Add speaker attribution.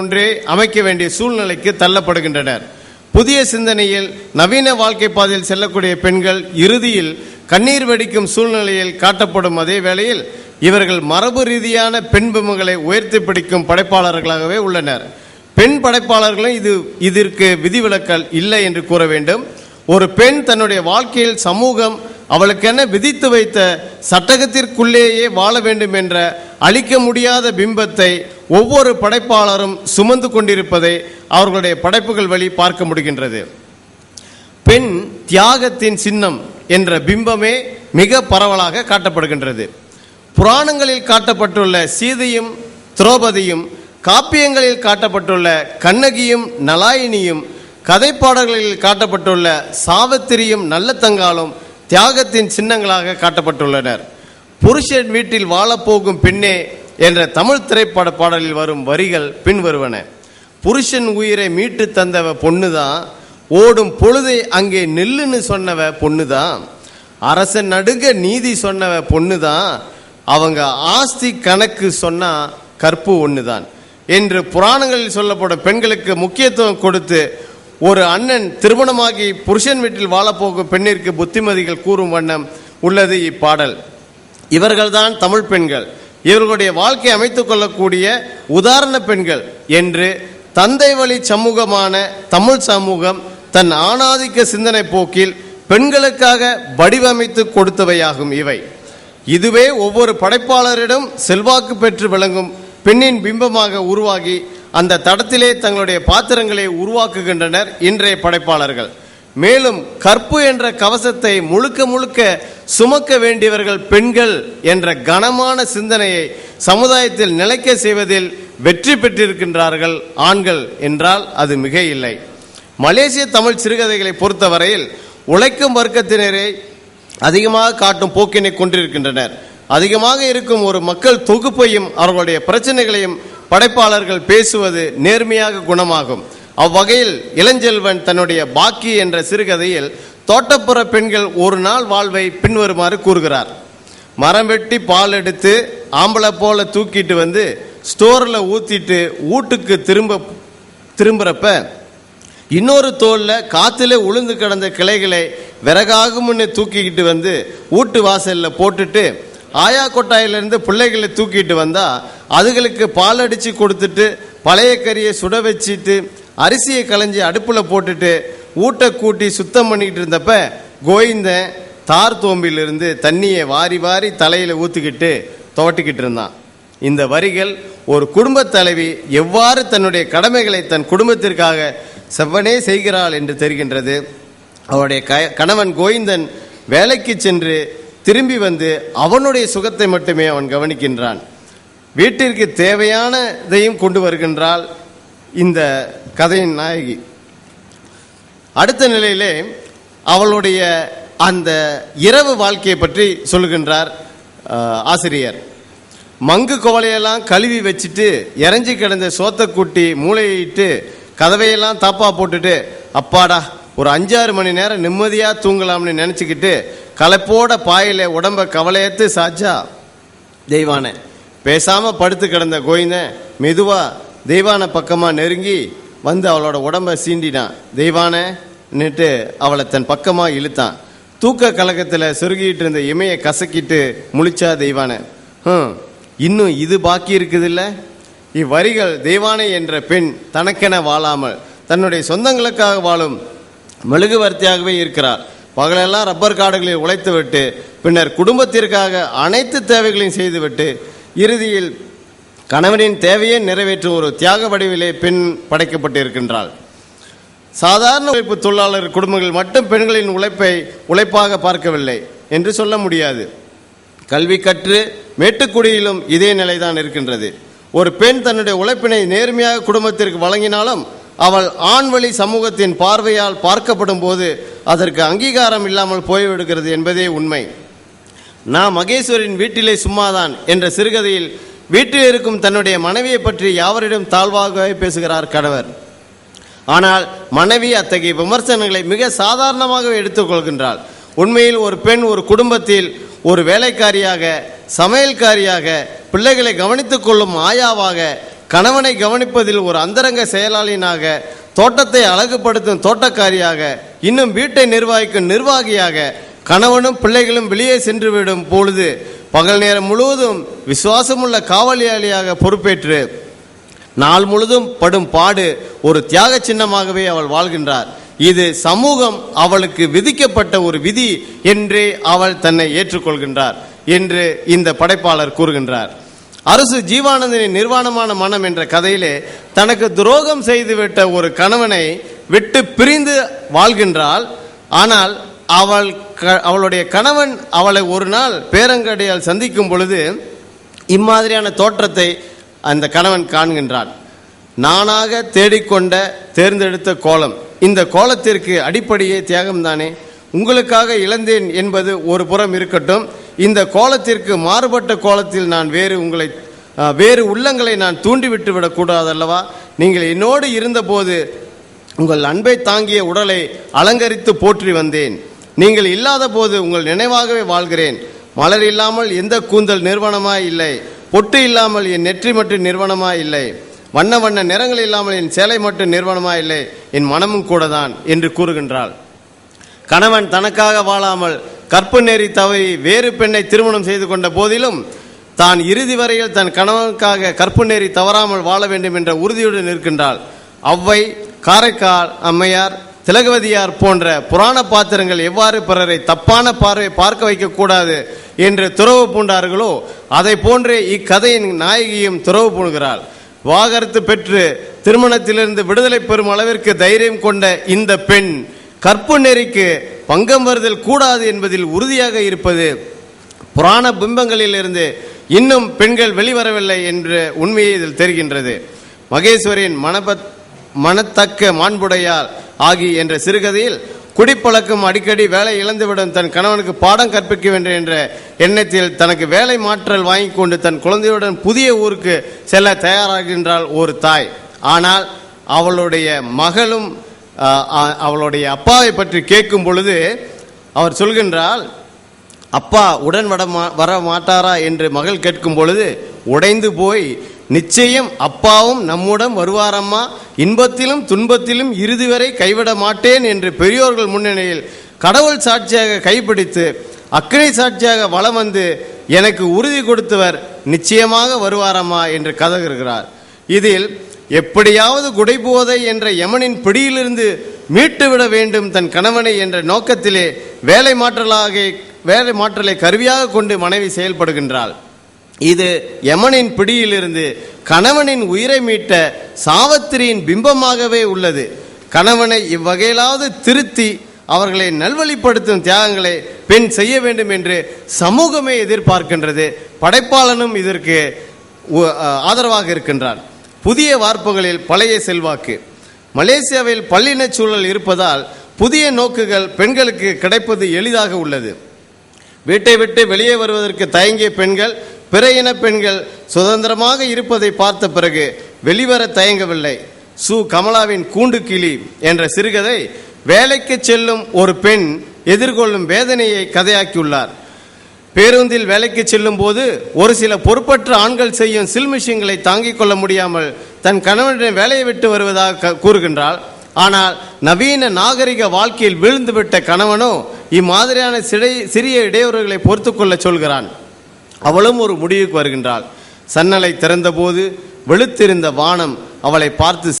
Speaker 1: ஒன்றே அமைக்க வேண்டிய சூழ்நிலைக்கு தள்ளப்படுகின்றனர். புதிய சிந்தனையில் நவீன வாழ்க்கை பாதையில் செல்லக்கூடிய பெண்கள் இறுதியில் கண்ணீர் வெடிக்கும் சூழ்நிலையில் காட்டப்படும் அதே வேளையில் இவர்கள் மரபு ரீதியான பெண் உயர்த்தி பிடிக்கும் படைப்பாளர்களாகவே உள்ளனர். பெண் படைப்பாளர்களும் இது இதற்கு விதிவிலக்கல் இல்லை என்று கூற வேண்டும். ஒரு பெண் தன்னுடைய வாழ்க்கையில் சமூகம் அவளுக்கென விதித்து வைத்த சட்டகத்திற்குள்ளேயே வாழ வேண்டும் என்ற அழிக்க முடியாத பிம்பத்தை ஒவ்வொரு படைப்பாளரும் சுமந்து கொண்டிருப்பதை அவர்களுடைய படைப்புகள் வழி பார்க்க முடிகின்றது. பெண் தியாகத்தின் சின்னம் என்ற பிம்பமே மிக பரவலாக காட்டப்படுகின்றது. புராணங்களில் காட்டப்பட்டுள்ள சீதையும் திரௌபதியும் காப்பியங்களில் காட்டப்பட்டுள்ள கண்ணகியும் நலாயினியும் கதைப்பாடல்களில் காட்டப்பட்டுள்ள சாவித்திரியும் நல்லத்தங்காலும் தியாகத்தின் சின்னங்களாக காட்டப்பட்டுள்ளனர். புருஷன் வீட்டில் வாழப்போகும் பெண்ணே என்ற தமிழ் திரைப்பட பாடலில் வரும் வரிகள் பின்வருவன. புருஷன் உயிரை மீட்டு தந்தவ பொண்ணுதான் ஓடும் பொழுதை அங்கே நெல்லுன்னு சொன்னவ பொண்ணுதான் அரசன் நடுங்க நீதி சொன்னவ பொண்ணுதான் அவங்க ஆஸ்தி கணக்கு சொன்னா கற்பு ஒண்ணுதான். என்று புராணங்களில் சொல்லப்படும் பெண்களுக்கு முக்கியத்துவம் கொடுத்து ஒரு அண்ணன் திருமணமாகி புருஷன் வீட்டில் வாழப்போகும் பெண்ணிற்கு புத்திமதிகள் கூறும் வண்ணம் உள்ளது இப்பாடல். இவர்கள்தான் தமிழ் பெண்கள். இவர்களுடைய வாழ்க்கை அமைத்துக் கொள்ளக்கூடிய உதாரண பெண்கள் என்று தந்தை வழி சமூகமான தமிழ் சமூகம் தன் ஆணாதிக்க சிந்தனை போக்கில் பெண்களுக்காக வடிவமைத்து கொடுத்தவையாகும் இவை. இதுவே ஒவ்வொரு படைப்பாளரிடம் செல்வாக்கு பெற்று விளங்கும் பெண்ணின் பிம்பமாக உருவாகி அந்த தடத்திலே தங்களுடைய பாத்திரங்களை உருவாக்குகின்றனர் இன்றைய படைப்பாளர்கள். மேலும் கற்பு என்ற கவசத்தை முழுக்க முழுக்க சுமக்க வேண்டியவர்கள் பெண்கள் என்ற கனமான சிந்தனையை சமுதாயத்தில் நிலைக்க செய்வதில் வெற்றி பெற்றிருக்கின்றார்கள் ஆண்கள் என்றால் அது மிக இல்லை. மலேசிய தமிழ் சிறுகதைகளை பொறுத்தவரையில் உழைக்கும் வர்க்கத்தினரை அதிகமாக காட்டும் போக்கினை கொண்டிருக்கின்றனர். அதிகமாக இருக்கும் ஒரு மக்கள் தொகுப்பையும் அவர்களுடைய பிரச்சனைகளையும் படைப்பாளர்கள் பேசுவது நேர்மையாக குணமாகும். அவ்வகையில் இளஞ்செல்வன் தன்னுடைய பாக்கி என்ற சிறுகதையில் தோட்டப்புற பெண்கள் ஒரு நாள் வாழ்வை பின்வருமாறு கூறுகிறார். மரம் வெட்டி பால் எடுத்து ஆம்பளை போல தூக்கிட்டு வந்து ஸ்டோரில் ஊற்றிட்டு வீட்டுக்கு திரும்ப திரும்புகிறப்ப இன்னொரு தோளில் காற்றுல உளுந்து கிடந்த கிளைகளை விறகாகும்னு தூக்கிக்கிட்டு வந்து வீட்டு வாசலில் போட்டுட்டு ஆயா கொட்டாயிலிருந்து பிள்ளைகளை தூக்கிட்டு வந்தால் அதுகளுக்கு பால் அடித்து கொடுத்துட்டு பழைய கறியை சுட வச்சுட்டு அரிசியை களைஞ்சி அடுப்பில் போட்டுட்டு ஊட்ட கூட்டி சுத்தம் பண்ணிக்கிட்டு இருந்தப்ப கோவிந்தன் தார் தோம்பிலிருந்து தண்ணியை வாரி வாரி தலையில் ஊற்றிக்கிட்டு துவட்டிக்கிட்டு இருந்தான். இந்த வரிகள் ஒரு குடும்பத் தலைவி எவ்வாறு தன்னுடைய கடமைகளை தன் குடும்பத்திற்காக செவ்வனே செய்கிறாள் என்று தெரிகின்றது. அவருடைய க- கணவன் கோவிந்தன் வேலைக்கு சென்று திரும்பி வந்து அவனுடைய சுகத்தை மட்டுமே அவன் கவனிக்கின்றான். வீட்டிற்கு தேவையானதையும் கொண்டு வருகின்றாள் இந்த கதையின் நாயகி. அடுத்த நிலையிலே அவளுடைய அந்த இரவு வாழ்க்கையை பற்றி சொல்லுகின்றார் ஆசிரியர். மங்கு கோவலையெல்லாம் கழுவி வச்சுட்டு இறஞ்சி கிடந்த சோத்தை கூட்டி மூளையிட்டு கதவையெல்லாம் தாப்பா போட்டுட்டு அப்பாடா ஒரு அஞ்சாறு மணி நேரம் நிம்மதியாக தூங்கலாம்னு நினச்சிக்கிட்டு களைப்போட பாயில உடம்ப கவலையத்து சாச்சா தெய்வானே. பேசாமல் படுத்து கிடந்த கோவிந்தன் மெதுவாக தெய்வான பக்கமாக நெருங்கி வந்து அவளோட உடம்பை சீண்டினான். தெய்வானன்னுட்டு அவளை தன் பக்கமாக இழுத்தான். தூக்க கலக்கத்துல சொருகிட்டு இருந்த இமையை கசக்கிட்டு முழிச்சா தெய்வான. ம் இன்னும் இது பாக்கி இருக்குதுல்ல? இவ்வரிகள் தெய்வானை என்ற பெண் தனக்கென வாழாமல் தன்னுடைய சொந்தங்களுக்காக வாழும் மெழுகுவர்த்தியாகவே இருக்கிறார். பகலெல்லாம் ரப்பர் காடுகளில் உழைத்துவிட்டு பின்னர் குடும்பத்திற்காக அனைத்து தேவைகளையும் செய்துவிட்டு இறுதியில் கணவனின் தேவையை நிறைவேற்றும் ஒரு தியாக வடிவிலே பெண் படைக்கப்பட்டு இருக்கின்றாள் சாதாரண உழைப்பு தொழிலாளர் குடும்பங்கள் மட்டும் பெண்களின் உழைப்பை உழைப்பாக பார்க்கவில்லை என்று சொல்ல முடியாது. கல்வி கற்று மேட்டுக்குடியிலும் இதே நிலைதான் இருக்கின்றது. ஒரு பெண் தன்னுடைய உழைப்பினை நேர்மையாக குடும்பத்திற்கு வழங்கினாலும் அவள் ஆண் வழி சமூகத்தின் பார்வையால் பார்க்கப்படும் போது அதற்கு அங்கீகாரம் இல்லாமல் போய்விடுகிறது என்பதே உண்மை. நான் மகேஸ்வரின் வீட்டிலே சும்மாதான் என்ற சிறுகதையில் வீட்டில் இருக்கும் தன்னுடைய மனைவியை பற்றி யாவரிடம் தாழ்வாகவே பேசுகிறார் கணவர். ஆனால் மனைவி அத்தகைய விமர்சனங்களை மிக சாதாரணமாக எடுத்துக்கொள்கின்றாள் உண்மையில் ஒரு பெண் ஒரு குடும்பத்தில் ஒரு வேலைக்காரியாக சமையல்காரியாக பிள்ளைகளை கவனித்துக் கொள்ளும் ஆயாவாக கணவனை கவனிப்பதில் ஒரு அந்தரங்க செயலாளினாக தோட்டத்தை அழகுபடுத்தும் தோட்டக்காரியாக இன்னும் வீட்டை நிர்வகிக்கும் நிர்வாகியாக கணவனும் பிள்ளைகளும் வெளியே சென்று விடும் பொழுது பகல் நேரம் முழுவதும் விசுவாசமுள்ள காவலியாளியாக பொறுப்பேற்று நாள் முழுதும் படும் பாடு ஒரு தியாக சின்னமாகவே அவள் வாழ்கின்றார். இது சமூகம் அவளுக்கு விதிக்கப்பட்ட ஒரு விதி என்றே அவள் தன்னை ஏற்றுக்கொள்கின்றார் என்று இந்த படைப்பாளர் கூறுகின்றார். அரசு ஜீவானந்தனின் நிர்வாணமான மனம் என்ற கதையிலே தனக்கு துரோகம் செய்துவிட்ட ஒரு கணவனை விட்டு பிரிந்து வாழ்கின்றாள். ஆனால் அவள் அவளுடைய கணவன் அவளை ஒரு நாள் பேரங்கடையால் சந்திக்கும் பொழுது இம்மாதிரியான தோற்றத்தை அந்த கணவன் காண்கின்றான். நானாக தேடிக்கொண்ட தேர்ந்தெடுத்த கோலம். இந்த கோலத்திற்கு அடிப்படையே தியாகம்தானே உங்களுக்காக இழந்தேன் என்பது ஒரு புறம் இருக்கட்டும். இந்த கோலத்திற்கு மாறுபட்ட கோலத்தில் நான் வேறு உங்களை வேறு உள்ளங்களை நான் தூண்டிவிட்டு விடக்கூடாதல்லவா? நீங்கள் என்னோடு இருந்தபோது உங்கள் அன்பை தாங்கிய உடலை அலங்கரித்து போற்றி வந்தேன். நீங்கள் இல்லாத போது உங்கள் நினைவாகவே வாழ்கிறேன். மலர் இல்லாமல் எந்த கூந்தல் நிறுவனமாய் இல்லை. பொட்டு இல்லாமல் என் நெற்றி மட்டும் நிறுவனமாய் இல்லை. வண்ண வண்ண நிறங்கள் இல்லாமல் என் சேலை மட்டும் நிறுவனமாய் இல்லை. என் மனமும் கூட தான் என்று கூறுகின்றாள். கணவன் தனக்காக வாழாமல் கற்பு நெறி தவறி வேறு பெண்ணை திருமணம் செய்து கொண்ட போதிலும் தான் இறுதி வரையில் தன் கணவனுக்காக கற்பு நெறி தவறாமல் வாழ வேண்டும் என்ற உறுதியுடன் இருக்கின்றாள் அவ்வை காரைக்கால் அம்மையார் திலகவதியார் போன்ற புராண பாத்திரங்கள் எவ்வாறு பிறரை தப்பான பார்வை பார்க்க வைக்கக்கூடாது என்று துறவு பூண்டார்களோ அதை போன்றே இக்கதையின் நாயகியும் துறவு பூணுகிறாள். வாகரத்து பெற்று திருமணத்திலிருந்து விடுதலை பெறும் அளவிற்கு தைரியம் கொண்ட இந்த பெண் கற்பு நெறிக்கு பங்கம் வருதல் கூடாது என்பதில் உறுதியாக இருப்பது புராண பிம்பங்களிலிருந்து இன்னும் பெண்கள் வெளிவரவில்லை என்ற உண்மையை இதில் தெரிகின்றது. மகேஸ்வரின் மனபத் மனத்தக்க மாண்புடையால் ஆகி என்ற சிறுகதையில் குடிப்பழக்கம் அடிக்கடி வேலை இழந்துவிடும் தன் கணவனுக்கு பாடம் கற்பிக்க வேண்டும் என்ற எண்ணத்தில் தனக்கு வேலை மாற்றல் வாங்கி கொண்டு தன் குழந்தையுடன் புதிய ஊருக்கு செல்ல தயாராகின்றாள் ஒரு தாய். ஆனால் அவளுடைய மகளும் அவளுடைய அப்பாவை பற்றி கேட்கும் பொழுது அவர் சொல்கின்றால் அப்பா உடன் வட மா- வர மாட்டாரா? என்று மகள் கேட்கும் பொழுது உடைந்து போய் நிச்சயம் அப்பாவும் நம்முடன் வருவாரம்மா. இன்பத்திலும் துன்பத்திலும் இறுதி வரை கைவிட மாட்டேன் என்று பெரியோர்கள் முன்னணியில் கடவுள் சாட்சியாக கைப்பிடித்து அக்னி சாட்சியாக வலம் வந்து எனக்கு உறுதி கொடுத்தவர் நிச்சயமாக வருவாரம்மா என்று கதறுகிறார். இதில் எப்படியாவது குடைபோதை என்ற யமனின் பிடியிலிருந்து மீட்டுவிட வேண்டும் தன் கணவனை என்ற நோக்கத்திலே வேலை மாற்றலாக வேலை மாற்றலை கருவியாக கொண்டு மனைவி செயல்படுகின்றாள். இது யமனின் பிடியிலிருந்து கணவனின் உயிரை மீட்ட சாவத்திரியின் பிம்பமாகவே உள்ளது. கணவனை இவ்வகையிலாவது திருத்தி அவர்களை நல்வழிப்படுத்தும் தியாகங்களை பெண் செய்ய வேண்டும் என்று சமூகமே எதிர்பார்க்கின்றது. படைப்பாளனும் இதற்கு ஆதரவாக இருக்கின்றான். புதிய வார்ப்புகளில் பழைய செல்வாக்கு. மலேசியாவில் பல்லின சூழல் இருப்பதால் புதிய நோக்குகள் பெண்களுக்கு கிடைப்பது எளிதாக உள்ளது. வீட்டை விட்டு வெளியே வருவதற்கு தயங்கிய பெண்கள் பிற இன பெண்கள் சுதந்திரமாக இருப்பதை பார்த்த பிறகு வெளிவர தயங்கவில்லை. சு. கமலாவின் கூண்டு கிளி என்ற சிறுகதை வேலைக்கு செல்லும் ஒரு பெண் எதிர்கொள்ளும் வேதனையை கதையாக்கியுள்ளார். பேருந்தில் வேலைக்கு செல்லும் போது ஒரு சில பொறுப்பற்ற ஆண்கள் செய்யும் சில்மிஷங்களை தாங்கிக் கொள்ள முடியாமல் தன் கணவனிடம் வேலையை விட்டு வருவதாக கூறுகின்றாள். ஆனால் நவீன நாகரிக வாழ்க்கையில் வீழ்ந்துவிட்ட கணவனோ இம்மாதிரியான சிறை சிறிய இடையூறுகளை பொறுத்து கொள்ள சொல்கிறான். அவளும் ஒரு முடிவுக்கு வருகின்றாள். சன்னலை திறந்தபோது வெளுத்திருந்த வானம் அவளை பார்த்து